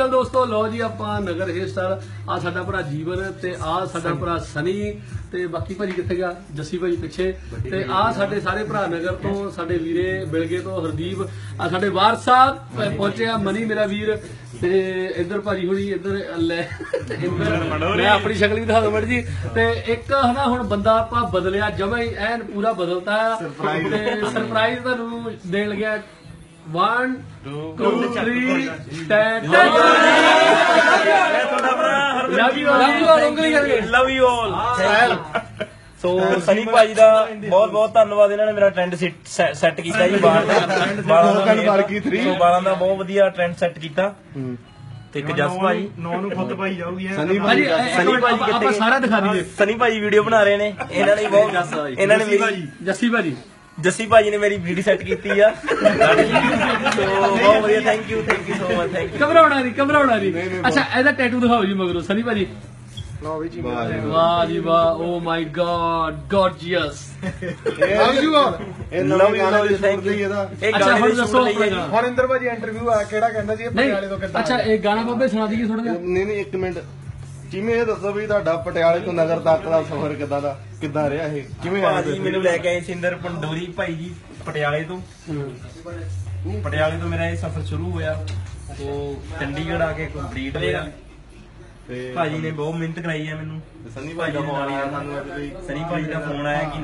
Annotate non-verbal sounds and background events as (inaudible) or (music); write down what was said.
ਚਲ ਦੋਸਤੋ ਲਓ ਜੀ ਆਪਾਂ ਨਗਰ ਹੇਅਰ ਸਟਾਈਲ ਆ ਸਾਡਾ ਭਰਾ ਜੀਵਨ ਤੇ ਆ ਸਾਡਾ ਭਰਾ ਸਨੀ ਤੇ ਬਾਕੀ ਭਾਜੀ ਕਿੱਥੇ ਗਿਆ? ਜੱਸੀ ਭਾਜੀ ਪਿੱਛੇ। ਤੇ ਆ ਸਾਡੇ ਸਾਰੇ ਭਰਾ ਨਗਰ ਤੋਂ ਸਾਡੇ ਵੀਰੇ ਬਿਲਗੇ ਤੋਂ ਹਰਦੀਪ ਆ ਸਾਡੇ ਵਾਰ ਸਾਹਿਬ ਪਹੁੰਚੇ ਆ ਮਨੀ ਮੇਰਾ ਵੀਰ ਤੇ ਇੱਧਰ ਭਾਜੀ ਹੁਣੀ ਇੱਧਰ ਲੈ ਇੱਧਰ ਮੈਂ ਆਪਣੀ ਸ਼ਕਲ ਵੀ ਦਿਖਾ ਦਵਾਂ ਜੀ। ਤੇ ਇੱਕ ਹਨਾ ਹੁਣ ਬੰਦਾ ਆਪਾਂ ਬਦਲਿਆ ਜਮਾ ਹੀ ਐਨ ਪੂਰਾ ਬਦਲਤਾ। ਤੇ ਸਰਪ੍ਰਾਈਜ਼ ਤੁਹਾਨੂੰ ਦੇਣ ਲੱਗਿਆ। 1 2 3 10 ਲਵ ਯੂ ਲਵ ਯੂ ਉਂਗਲੀ ਕਰਕੇ love you all so Sunny ਭਾਜੀ ਦਾ ਬਹੁਤ ਬਹੁਤ ਧੰਨਵਾਦ ਇਹਨਾਂ ਨੇ ਮੇਰਾ ਟ੍ਰੈਂਡ ਸੈੱਟ ਕੀਤਾ ਜੀ ਬਾਹਰ ਦਾ। ਬਾਲਾਂ ਦਾ। ਸੋ ਬਾਲਾਂ ਦਾ ਬਹੁਤ ਵਧੀਆ ਟ੍ਰੈਂਡ ਸੈੱਟ ਕੀਤਾ। ਤੇ ਇੱਕ ਜਸ ਭਾਜੀ ਨੌ ਨੂੰ ਖੁੱਦ ਪਾਈ ਜਾਊਗੀ। ਸਨੀ ਸਨੀ ਭਾਜੀ ਆਪਾਂ ਸਾਰਾ ਦਿਖਾ ਦਈਏ। ਸਨੀ ਭਾਜੀ ਵੀਡੀਓ ਬਣਾ ਰਹੇ ਨੇ। ਇਹਨਾਂ ਨੇ ਬਹੁਤ ਇਹਨਾਂ ਨੇ ਜੱਸੀ ਭਾਜੀ। ਜੱਸੀ ਭਾਜੀ ਨੇ ਮੇਰੀ ਵੀਡੀਓ ਸੈੱਟ ਕੀਤੀ ਆ। (laughs) ਸੋ ਬਹੁਤ ਵਧੀਆ thank you thank you so much thank you ਘਬਰਾਉਣਾ ਨਹੀਂ ਘਬਰਾਉਣਾ ਨਹੀਂ ਅੱਛਾ ਇਹਦਾ ਟੈਟੂ ਦਿਖਾਓ ਜੀ ਮਗਰੋਂ ਸਨੀ ਭਾਜੀ। ਲਓ ਵੀ ਜੀ ਵਾਹ ਜੀ ਵਾਹ ਓ my God gorgeous love you all ਇਹ love you all thank you ਇਹ ਗਾਣਾ ਹੁਣ ਦੱਸੋ ਹਰਿੰਦਰ ਭਾਜੀ ਇੰਟਰਵਿਊ ਆ ਕਿਹੜਾ ਕਹਿੰਦਾ ਜੀ ਇਹ ਪਟਿਆਲੇ ਤੋਂ ਕਿੱਦਾਂ ਅੱਛਾ ਇਹ ਗਾਣਾ ਬਾਬੇ ਸੁਣਾ ਦਈਏ ਥੋੜਾ ਜਿਹਾ। ਨਹੀਂ ਨਹੀਂ 1 ਮਿੰਟ। ਕਿਵੇਂ ਇਹ ਦੱਸੋ ਵੀ ਤੁਹਾਡਾ ਪਟਿਆਲੇ ਤੋਂ ਨਗਰ ਤੱਕ ਦਾ ਸਫ਼ਰ ਕਿੱਦਾਂ ਦਾ ਕਿੱਦਾਂ ਰਿਹਾ ਇਹ? ਕਿਵੇਂ ਆਇਆ ਭਾਜੀ ਮੈਨੂੰ ਲੈ ਕੇ ਆਏ ਸਿੰਦਰ ਪੰਡੋਰੀ ਭਾਈ ਜੀ ਪਟਿਆਲੇ ਤੋਂ। ਪਟਿਆਲੇ ਤੋਂ ਮੇਰਾ ਇਹ ਸਫ਼ਰ ਸ਼ੁਰੂ ਹੋਇਆ। ਤੋਂ ਚੰਡੀਗੜ੍ਹ ਆ ਕੇ ਕੰਪਲੀਟ ਹੋਇਆ। ਤੇ ਭਾਜੀ ਨੇ ਬਹੁਤ ਮਿਹਨਤ ਕਰਾਈ ਹੈ ਮੈਨੂੰ। ਸਨੀ ਭਾਈ ਦਾ ਫੋਨ ਆਇਆ ਸਾਨੂੰ ਅੱਜ ਵੀ? ਸਨੀ ਭਾਜੀ ਦਾ ਫੋਨ ਆਇਆ ਕਿ